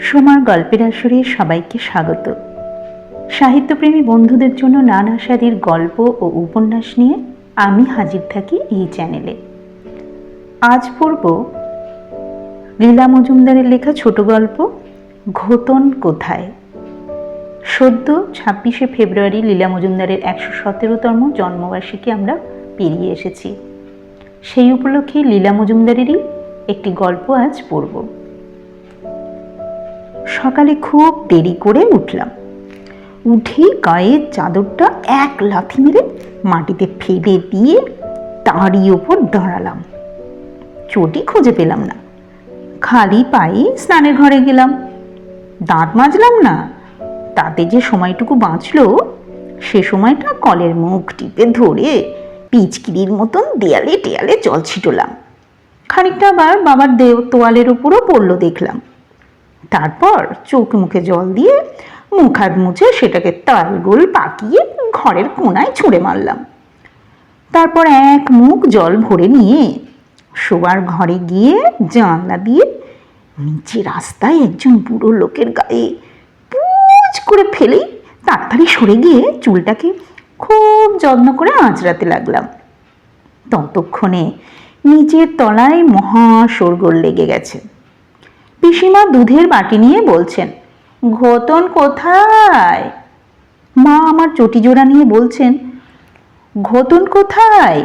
সোমার গল্পের আসরে সবাইকে স্বাগত। সাহিত্যপ্রেমী বন্ধুদের জন্য নানা স্বাদের গল্প ও উপন্যাস নিয়ে আমি হাজির থাকি এই চ্যানেলে। আজ পড়ব লীলা মজুমদারের লেখা ছোট গল্প, ঘোতন কোথায়? সদ্য ছাব্বিশে ফেব্রুয়ারি লীলা মজুমদারের একশো সতেরোতম জন্মবার্ষিকী আমরা পেরিয়ে এসেছি। সেই উপলক্ষে লীলা মজুমদারেরই একটি গল্প আজ পড়ব। সকালে খুব দেরি করে উঠলাম। উঠে গায়ের চাদরটা এক লাথি মেরে মাটিতে ফেলে দিয়ে তারই ওপর দাঁড়ালাম। চটি খুঁজে পেলাম না। খালি পায়ে স্নানের ঘরে গেলাম। দাঁত মাজলাম না। তাতে যে সময়টুকু বাঁচলো, সে সময়টা কলের মুখ টিপে ধরে পিচকিরির মতন দেয়ালে টেয়ালে জল ছিটলাম। খানিকটা আবার বাবার দেও তোয়ালের উপরও পড়ল দেখলাম। তারপর চোখ মুখে জল দিয়ে মুখ হাত মুছে সেটাকে তালগোল পাকিয়ে ঘরের কোনায় ছুঁড়ে মারলাম। তারপর এক মুখ জল ভরে নিয়ে শোবার ঘরে গিয়ে জানলা দিয়ে নিচে রাস্তায় একজন বুড়ো লোকের গায়ে পুচ করে ফেলেই তাড়াতাড়ি সরে গিয়ে চুলটাকে খুব যত্ন করে আঁচড়াতে লাগলাম। ততক্ষণে নিচের তলায় মহা লেগে গেছে। পিসিমা দুধের বাটি নিয়ে বলছেন, ঘোতন কোথায়? মা আমার চটি জোড়া নিয়ে বলছেন, ঘোতন কোথায়?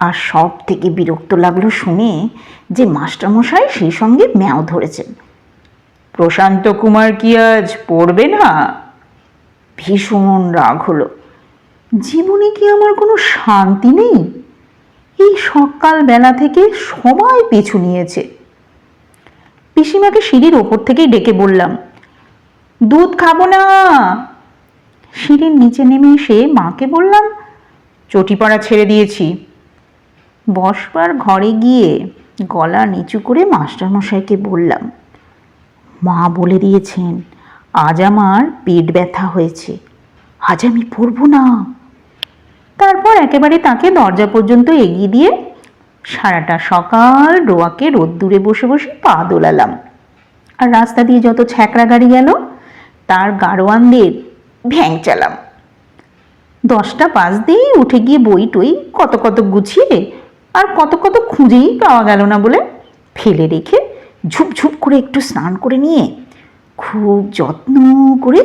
আর সব থেকে বিরক্ত লাগল শুনে যে মাস্টারমশাই সেই সঙ্গে ম্যাও ধরেছেন। প্রশান্ত কুমার কি আজ পড়বে না? ভীষণ রাগ হলো। জীবনে কি আমার কোনো শান্তি নেই? এই সকাল বেলা থেকে সবাই পিছু নিয়েছে। পিসিমাকে সিঁড়ির ওপর থেকেই ডেকে বললাম, দুধ খাব না। সিঁড়ির নিচে নেমে এসে মাকে বললাম, চটিপাড়া ছেড়ে দিয়েছি। বসবার ঘরে গিয়ে গলা নিচু করে মাস্টারমশাইকে বললাম, মা বলে দিয়েছেন, আজ আমার পেট ব্যথা হয়েছে, আজ আমি পড়ব না। তারপর একেবারে তাকে দরজা পর্যন্ত এগিয়ে দিয়ে সারাটা সকাল রোয়াকে রোদ্দুরে বসে বসে পা দোলালাম। আর রাস্তা দিয়ে যত ছ্যাকড়া গাড়ি গেল, তার গাড়োয়ানদের ভ্যাং চালাম। দশটা পাঁচ দিয়েই উঠে গিয়ে বই টই কত কত গুছিয়ে আর কত কত খুঁজেই পাওয়া গেল না বলে ফেলে রেখে ঝুপঝুপ করে একটু স্নান করে নিয়ে খুব যত্ন করে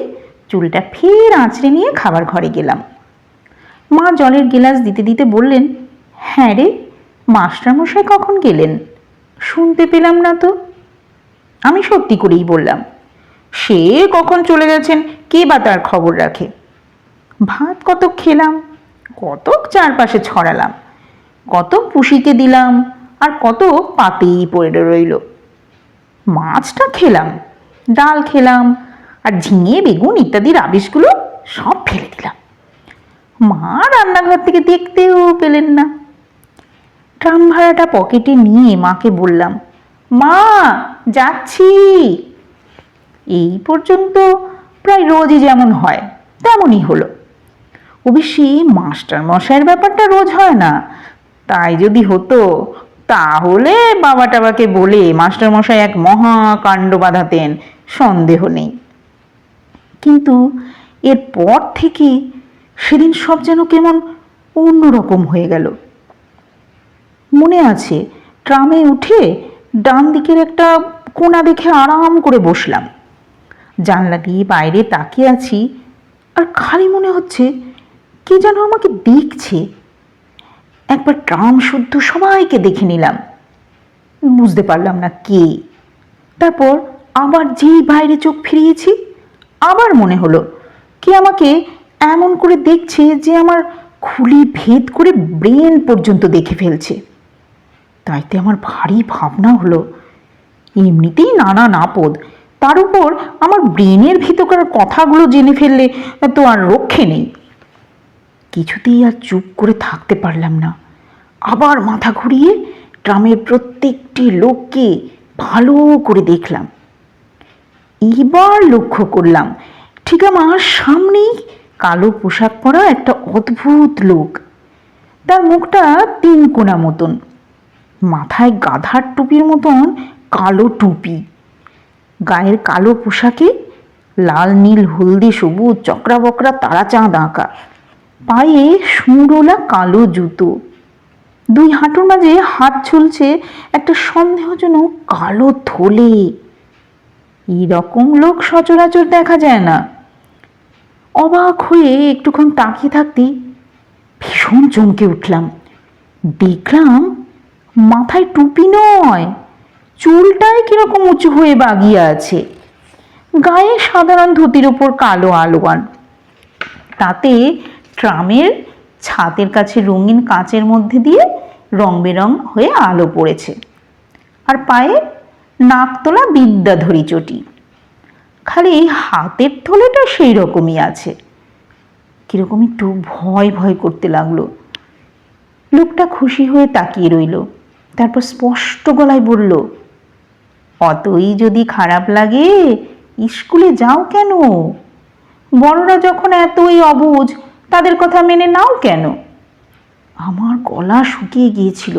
চুলটা ফের আঁচড়ে নিয়ে খাবার ঘরে গেলাম। মা জলের গেলাস দিতে দিতে বললেন হ্যাঁ রে মাস্টারমশাই কখন গেলেন? শুনতে পেলাম না তো। আমি সত্যি করেই বললাম, সে কখন চলে গেছেন? কে বা তার খবর রাখে? ভাত কত খেলাম কত চারপাশে ছড়ালাম কত পুষিকে দিলাম, আর কত পাতেই পড়ে রইল। মাছটা খেলাম, ডাল খেলাম, আর ঝিঙে, বেগুন ইত্যাদি রাবিশগুলো সব ফেলে দিলাম। মা রান্নাঘর থেকে দেখতেও পেলেন না। ট্রাম ভাড়াটা পকেটে নিয়ে মাকে বললাম, মা, যাচ্ছি। এই পর্যন্ত প্রায় রোজই যেমন হয়, তেমনই হলো। অবশ্যই মাস্টার মশাইয়ের ব্যাপারটা রোজ হয় না। তাই যদি হতো, তাহলে বাবা টাবাকে বলে মাস্টার মশাই এক মহা কাণ্ড বাঁধাতেন, সন্দেহ নেই। কিন্তু এরপর থেকে সেদিন সব যেন কেমন অন্যরকম হয়ে গেল। মনে আছে। ট্রামে উঠে ডান দিকের একটা কোনা দেখে আরাম করে বসলাম। জানলা দিয়ে বাইরে তাকিয়ে আছি আর খালি মনে হচ্ছে কে যেন আমাকে দেখছে। একবার ট্রাম শুদ্ধ সবাইকে দেখে নিলাম। বুঝতে পারলাম না কে। তারপর আবার যেই বাইরে চোখ ফিরিয়েছি, আবার মনে হলো কে আমাকে এমন করে দেখছে যে আমার খুলি ভেদ করে ব্রেন পর্যন্ত দেখে ফেলছে। তাইতে আমার ভারী ভাবনা হলো। এমনিতেই নানা নাপদ। তার উপর আমার ব্রেনের ভিতরকার কথাগুলো জেনে ফেললে তো আর রক্ষে নেই। কিছুতেই আর চুপ করে থাকতে পারলাম না। আবার মাথা ঘুরিয়ে ট্রামের প্রত্যেকটি লোককে ভালো করে দেখলাম। এবার লক্ষ্য করলাম, ঠিক আমার সামনেই কালো পোশাক পরা একটা অদ্ভুত লোক। তার মুখটা তিন কোনা মতন। মাথায় গাধার টুপির মতন কালো টুপি। গায়ের কালো পোশাকে লাল, নীল, হলদি, সবুজ, চকরা বকরা, তারা চাঁদ আঁকা। পায়ে সুঁড়োলা কালো জুতো। দুই হাঁটুর মাঝে হাত ঝুলছে একটা সন্দেহজনক কালো থলে। এইরকম লোক সচরাচর দেখা যায় না। অবাক হয়ে একটুক্ষণ তাকিয়ে থাকতেই ভীষণ চমকে উঠলাম। দেখলাম মাথায় টুপি নয়, চুলটাই কীরকম উঁচু হয়ে বাগিয়ে আছে। গায়ে সাধারণ ধুতির ওপর কালো আলোয়ান। তাতে ট্রামের ছাদের কাছে রঙিন কাঁচের মধ্যে দিয়ে রং বেরং হয়ে আলো পড়েছে। আর পায়ে নাকতলা বিদ্যাধরী চটি। খালি এই হাতের থলেটা সেই রকমই আছে। কীরকম একটু ভয় ভয় করতে লাগল। লোকটা খুশি হয়ে তাকিয়ে রইল। তারপর স্পষ্ট গলায় বলল, অতই যদি খারাপ লাগে, স্কুলে যাও কেন? বড়রা যখন এতই অবুঝ তাদের কথা মেনে নাও কেন? আমার গলা শুকিয়ে গিয়েছিল।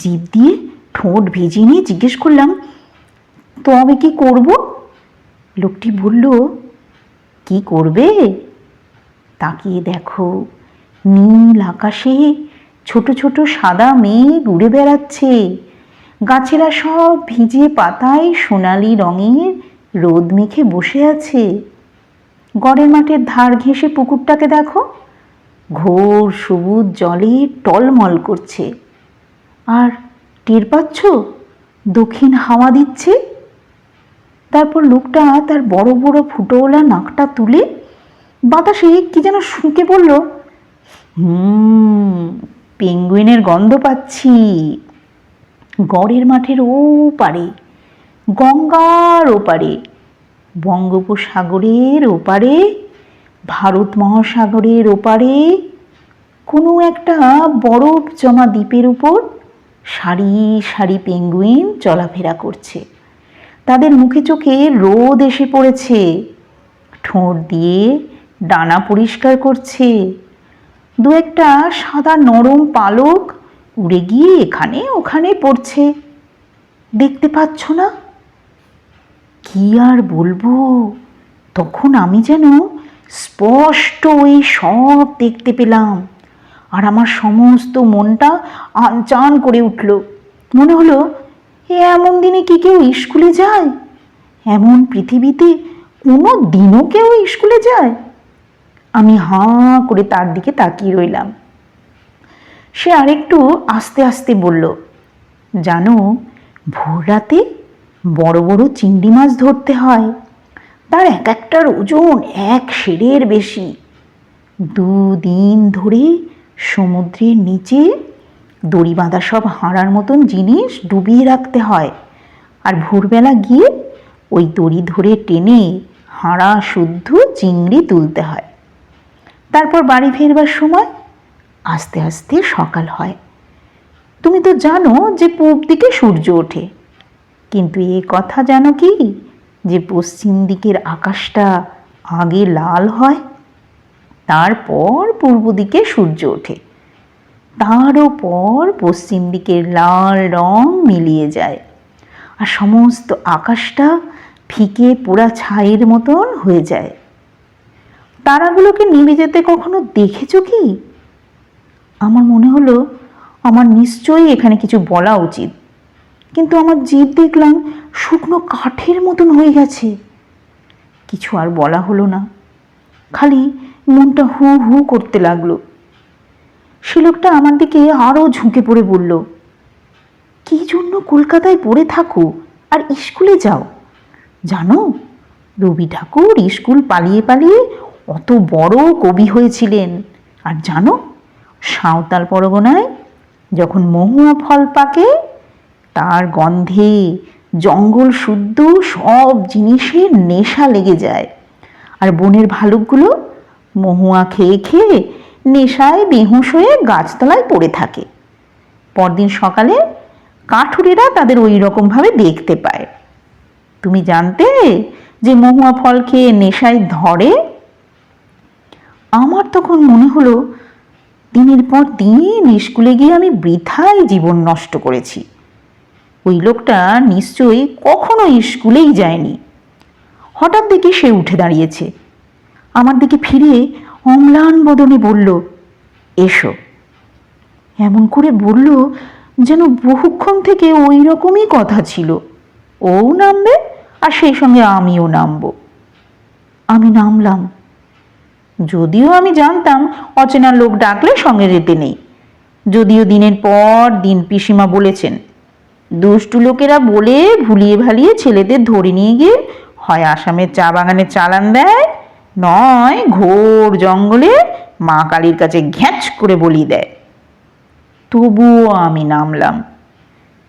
জিভ দিয়ে ঠোঁট ভিজিয়ে নিয়ে জিজ্ঞেস করলাম তো আমি কি করব? লোকটি বলল, কি করবে? তাকিয়ে দেখো, নীল আকাশে ছোট ছোট সাদা মেঘ উড়ে বেড়াচ্ছে। গাছেরা সব ভিজে পাতায় সোনালি রঙের রোদ মেখে বসে আছে। গড়ের মাঠের ধার ঘেঁষে পুকুরটাকে দেখো। ঘোর সবুজ জলে টলমল করছে। আর টের পাচ্ছ? দক্ষিণ হাওয়া দিচ্ছে। তারপর লোকটা তার বড় বড় ফুটোওয়ালা নাকটা তুলে বাতাসে কি যেন শুঁকে বলল হুম পেঙ্গুইনের গন্ধ পাচ্ছি। গড়ের মাঠের ও পারে গঙ্গার ওপারে, বঙ্গোপসাগরের ওপারে, ভারত মহাসাগরের ওপারে কোনো একটা বরফ জমা দ্বীপের উপর সারি সারি পেঙ্গুইন চলাফেরা করছে। তাদের মুখে চোখে রোদ এসে পড়েছে। ঠোঁট দিয়ে ডানা পরিষ্কার করছে। দু একটা সাদা নরম পালক উড়ে গিয়ে এখানে ওখানে পড়ছে। দেখতে পাচ্ছ না? কি আর বলব? তখন আমি যেন স্পষ্ট ওই সব দেখতে পেলাম আর আমার সমস্ত মনটা আনচান করে উঠল। মনে হলো, এ এমন দিনে কি কেউ স্কুলে যায়? এমন পৃথিবীতে কোনো দিনও কেউ স্কুলে যায়? আমি হাঁ করে তার দিকে তাকিয়ে রইলাম। সে আরেকটু আস্তে আস্তে বলল, জানো, ভোর রাতে বড় বড় চিংড়ি মাছ ধরতে হয়। তার এক একটার ওজন এক সেরের বেশি। দুদিন ধরে সমুদ্রের নিচে দড়ি বাঁধা সব হাঁড়ার মতন জিনিস ডুবিয়ে রাখতে হয়। আর ভোরবেলা গিয়ে ওই দড়ি ধরে টেনে হাঁড়া শুদ্ধ চিংড়ি তুলতে হয়। তারপর বাড়ি ফেরবার সময় আস্তে আস্তে সকাল হয়। তুমি তো জানো যে পূব দিকে সূর্য ওঠে। কিন্তু এ কথা জানো কি? যে পশ্চিম দিকের আকাশটা আগে লাল হয়, তারপর পূর্ব দিকে সূর্য ওঠে। তারও পর পশ্চিম দিকের লাল রং মিলিয়ে যায়। আর সমস্ত আকাশটা ফিকে পোড়া ছাইয়ের মতন হয়ে যায়। তারাগুলোকে নিভে যেতে কখনো দেখেছ কি? আমার মনে হলো, আমার নিশ্চয়ই এখানে কিছু বলা উচিত। কিন্তু আমার জিভ দেখলাম শুকনো কাঠের মতন হয়ে গেছে। কিছু আর বলা হলো না। খালি মনটা হু হু করতে লাগল। সে লোকটা আমার দিকে আরও ঝুঁকে পড়ে বলল, কী জন্য কলকাতায় পড়ে থাকো? আর স্কুলে যাও? জানো, রবি ঠাকুর স্কুল পালিয়ে পালিয়ে অত বড় কবি হয়েছিলেন। আর জানো, সাঁওতাল পরগনায় যখন মহুয়া ফল পাকে, তার গন্ধে জঙ্গল শুদ্ধ সব জিনিসের নেশা লেগে যায়। আর বনের ভালুকগুলো মহুয়া খেয়ে খেয়ে নেশায় বেহুশ হয়ে গাছতলায় পড়ে থাকে। পরদিন সকালে কাঠুরেরা তাদের ওই রকমভাবে দেখতে পায়। তুমি জানতে যে মহুয়া ফল খেয়ে নেশায় ধরে আমার তখন মনে হলো, দিনের পর দিন স্কুলে গিয়ে আমি বৃথাই জীবন নষ্ট করেছি। ওই লোকটা নিশ্চয়ই কখনো স্কুলেই যায়নি। হঠাৎ দেখি সে উঠে দাঁড়িয়েছে। আমার দিকে ফিরে অম্লান বদনে বলল, এসো। এমন করে বলল যেন বহুক্ষণ থেকে ওই রকমই কথা ছিল। ও নামবে আর সেই সঙ্গে আমিও নামব। আমি নামলাম। যদিও আমি জানতাম অচেনা লোক ডাকলে সঙ্গে যেতে নেই। যদিও দিনের পর দিন পিসিমা বলেছেন, দুষ্টু লোকেরা বলে ভুলিয়ে ভালিয়ে ছেলেদের ধরে নিয়ে গিয়ে হয় আসামের চা বাগানে চালান দেয়, নয় ঘোর জঙ্গলে মা কালীর কাছে ঘ্যাঁচ করে বলি দেয়। তবুও আমি নামলাম,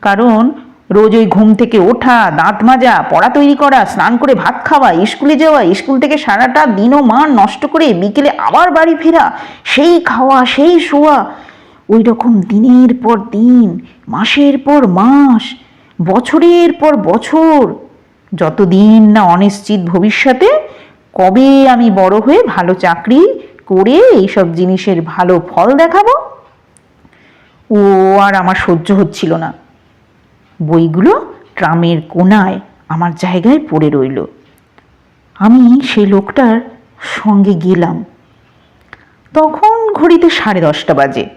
কারণ রোজ ওই ঘুম থেকে ওঠা, দাঁত মাজা, পড়া তৈরি করা, স্নান করে ভাত খাওয়া, স্কুলে যাওয়া, স্কুল থেকে সারাটা দিন ও মান নষ্ট করে বিকেলে আবার বাড়ি ফেরা, সেই খাওয়া, সেই শোয়া ওই রকম দিনের পর দিন, মাসের পর মাস, বছরের পর বছর, যতদিন না অনিশ্চিত ভবিষ্যতে কবে আমি বড় হয়ে ভালো চাকরি করে এইসব জিনিসের ভালো ফল দেখাবো? ও আর আমার সহ্য হচ্ছিল না। বইগুলো ট্রামের কোনায় আমার জায়গায় পড়ে রইল। আমি সেই লোকটার সঙ্গে গেলাম। তখন ঘড়িতে সাড়ে দশটা বাজে।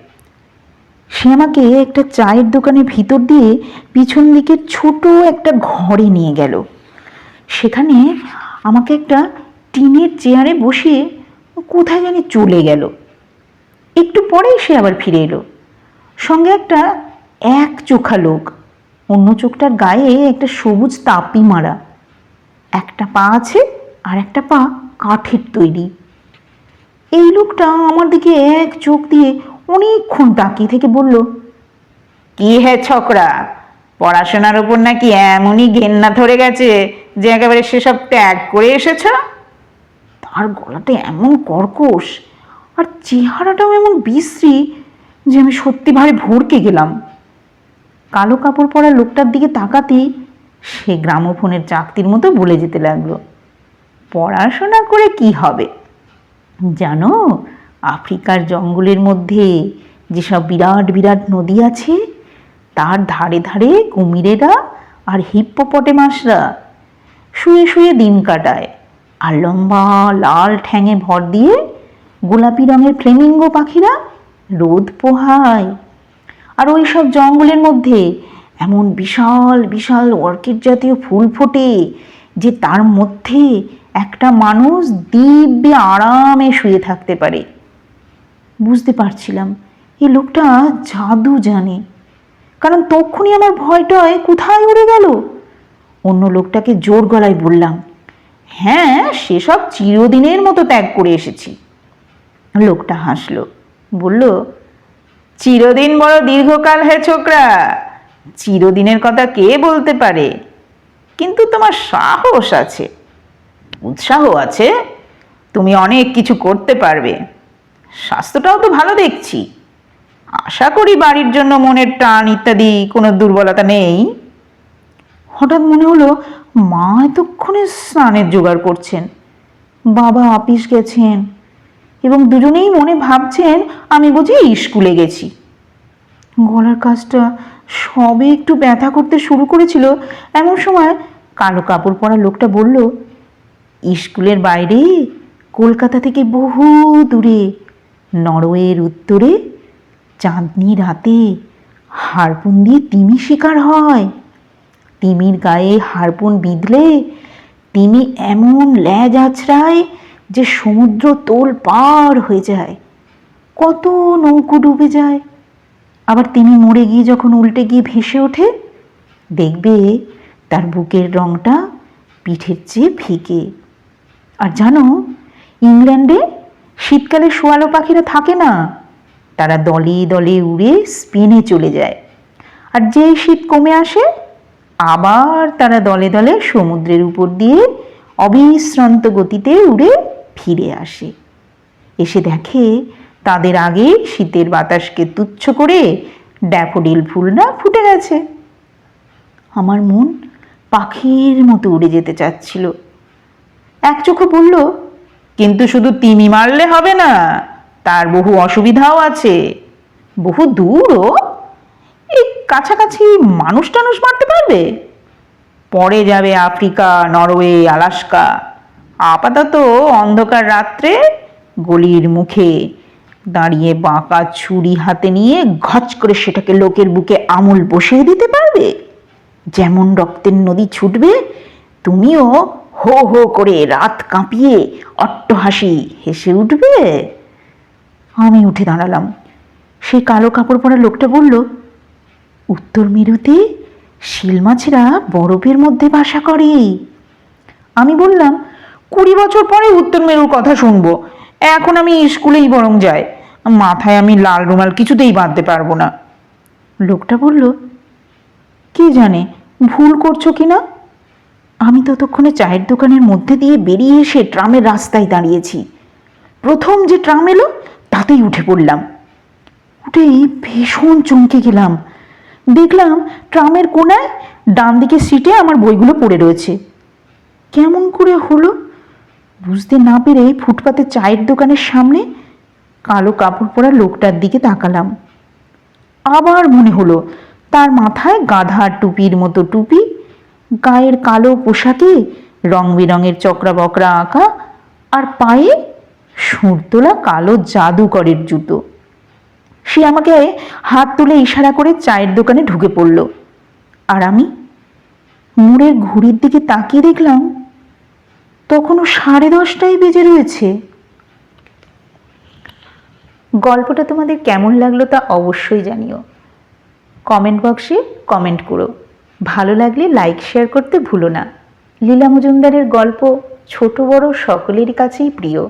সে আমাকে একটা চায়ের দোকানের ভিতর দিয়ে পিছন দিকে ছোট একটা ঘরে নিয়ে গেল। সেখানে আমাকে একটা টিনের চেয়ারে বসিয়ে কোথায় জানি চলে গেল। একটু পরেই সে আবার ফিরে এলো। সঙ্গে একটা এক চোখা লোক অন্য চোখটার গায়ে একটা সবুজ তাপি মারা। একটা পা আছে আর একটা পা কাঠের তৈরি। এই লোকটা আমার দিকে এক চোখ দিয়ে অনেকক্ষণ তাকিয়ে থেকে বলল, কি হে ছকরা, পড়াশোনার ওপর নাকি এমনই ঘেন্না ধরে গেছে যে একেবারে সেসব ত্যাগ করে এসেছ? তার গলাতে এমন কর্কশ আর চেহারাটাও এমন বিশ্রী যে আমি সত্যি ভাবে ভরকে গেলাম। কালো কাপড় পরা লোকটার দিকে তাকাতেই সে গ্রামোফোনের চাকতির মতো বলে যেতে লাগল, পড়াশোনা করে কি হবে? জানো, আফ্রিকার জঙ্গলের মধ্যে যেসব বিরাট বিরাট নদী আছে, তার ধারে ধারে কুমিরেরা আর হিপ্পোপটেমাসরা শুয়ে শুয়ে দিন কাটায় আর লম্বা লাল ঠ্যাঙে ভর দিয়ে গোলাপি রঙের ফ্লেমিঙ্গো পাখিরা রোদ পোহায়। আর ওই সব জঙ্গলের মধ্যে এমন বিশাল বিশাল অর্কিড জাতীয় ফুল ফোটে যে তার মধ্যে একটা মানুষ দিব্যে আরামে শুয়ে থাকতে পারে। বুঝতে পারছিলাম, এই লোকটা জাদু জানে। কারণ তক্ষুনি আমার ভয়টায় কোথায় উড়ে গেল? অন্য লোকটাকে জোর গলায় বললাম হ্যাঁ সেসব চিরদিনের মতো ত্যাগ করে এসেছি। লোকটা হাসলো, বলল চিরদিন বড় দীর্ঘকাল হে ছোকরা। চিরদিনের কথা কে বলতে পারে? কিন্তু তোমার সাহস আছে। উৎসাহ আছে। তুমি অনেক কিছু করতে পারবে। স্বাস্থ্যটাও তো ভালো দেখছি। আশা করি বাড়ির জন্য মনের টান ইত্যাদি কোনো দুর্বলতা নেই। হঠাৎ মনে হলো, মা এতক্ষণে স্নানের জোগাড় করছেন। বাবা আপিস গেছেন। এবং দুজনেই মনে ভাবছেন, আমি বুঝি স্কুলে গেছি। গলার কাজটা সবে একটু ব্যথা করতে শুরু করেছিল। এমন সময় কালো কাপড় পরা লোকটা বলল, স্কুলের বাইরে, কলকাতা থেকে বহু দূরে, নরওয়ের উত্তরে চাঁদনি রাতে হারপুন দিয়ে তিমি শিকার হয়। তিমির গায়ে হারপুন বিঁধলে, তিমি এমন ল্যাজ আছড়ায় যে সমুদ্র তোল পার হয়ে যায়, কত নৌকো ডুবে যায়। আবার তিনি মরে গিয়ে যখন উল্টে গিয়ে ভেসে ওঠে, দেখবে তার বুকের রংটা পিঠের চেয়ে ফিকে। আর জানো, ইংল্যান্ডে শীতকালে শোয়ালো পাখিরা থাকে না, তারা দলে দলে উড়ে স্পেনে চলে যায়। আর যেই শীত কমে আসে, আবার তারা দলে দলে সমুদ্রের উপর দিয়ে অবিশ্রান্ত গতিতে উড়ে ফিরে আসে। এসে দেখে তাদের আগে শীতের বাতাসকে তুচ্ছ করে ড্যাফোডিল ফুলটা ফুটে গেছে। আমার মন পাখির মতো উড়ে যেতে চাচ্ছিল। এক চোখে বলল, কিন্তু শুধু তিমি মারলে হবে না, তার বহু অসুবিধাও আছে। বহু দূরও। এই কাছাকাছি মানুষ টানুষ মারতে পারবে? পরে যাবে আফ্রিকা, নরওয়ে, আলাস্কা। আপাতত অন্ধকার রাত্রে গলির মুখে দাঁড়িয়ে বাঁকা ছুরি হাতে নিয়ে ঘচ করে সেটাকে লোকের বুকে আমুল বসিয়ে দিতে পারবে? যেমন রক্তের নদী ছুটবে, তুমিও হো হো করে রাত কাঁপিয়ে অট্টহাসি হেসে উঠবে। আমি উঠে দাঁড়ালাম। সেই কালো কাপড় পরা লোকটা বলল, উত্তর মেরুতে শিল মাছেরা বরফের মধ্যে বাসা করে। আমি বললাম কুড়ি বছর পরে উত্তর মেরুর কথা শুনব। এখন আমি স্কুলেই বরং যাই। মাথায় আমি লাল রুমাল কিছুতেই বাঁধতে পারব না। লোকটা বলল, কি জানে, ভুল করছ কি না আমি ততক্ষণে চায়ের দোকানের মধ্যে দিয়ে বেরিয়ে এসে ট্রামের রাস্তায় দাঁড়িয়েছি। প্রথম যে ট্রাম এলো, তাতেই উঠে পড়লাম। উঠেই ভীষণ চমকে গেলাম। দেখলাম ট্রামের কোনায় ডান দিকে সিটে আমার বইগুলো পড়ে রয়েছে। কেমন করে হলো? বুঝতে না পেরে ফুটপাতে চায়ের দোকানের সামনে কালো কাপড় পরা লোকটার দিকে তাকালাম। আবার মনে হলো, তার মাথায় গাধার টুপির মতো টুপি, গায়ের কালো পোশাকে রং বেরঙের চকরা বকরা আঁকা, আর পায়ে সুর তোলা কালো জাদুকরের জুতো। সে আমাকে হাত তুলে ইশারা করে চায়ের দোকানে ঢুকে পড়ল। আর আমি মুড়ের ঘড়ির দিকে তাকিয়ে দেখলাম তখনও সাড়ে দশটাই বেজে রয়েছে। গল্পটা তোমাদের কেমন লাগল তা অবশ্যই জানিও। কমেন্ট বক্সে কমেন্ট করো। ভালো লাগলে লাইক, শেয়ার করতে ভুলো না। লীলা মজুমদারের গল্প ছোট, বড় সকলের কাছেই প্রিয়।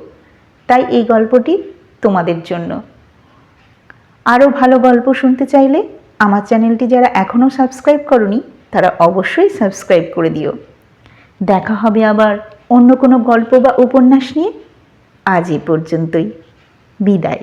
তাই এই গল্পটি তোমাদের জন্য। আরও ভালো গল্প শুনতে চাইলে আমার চ্যানেলটি যারা এখনও সাবস্ক্রাইব করনি, তারা অবশ্যই সাবস্ক্রাইব করে দিও। দেখা হবে আবার। অন্য কোনো গল্প বা উপন্যাস নিয়ে আজ এ পর্যন্তই। বিদায়।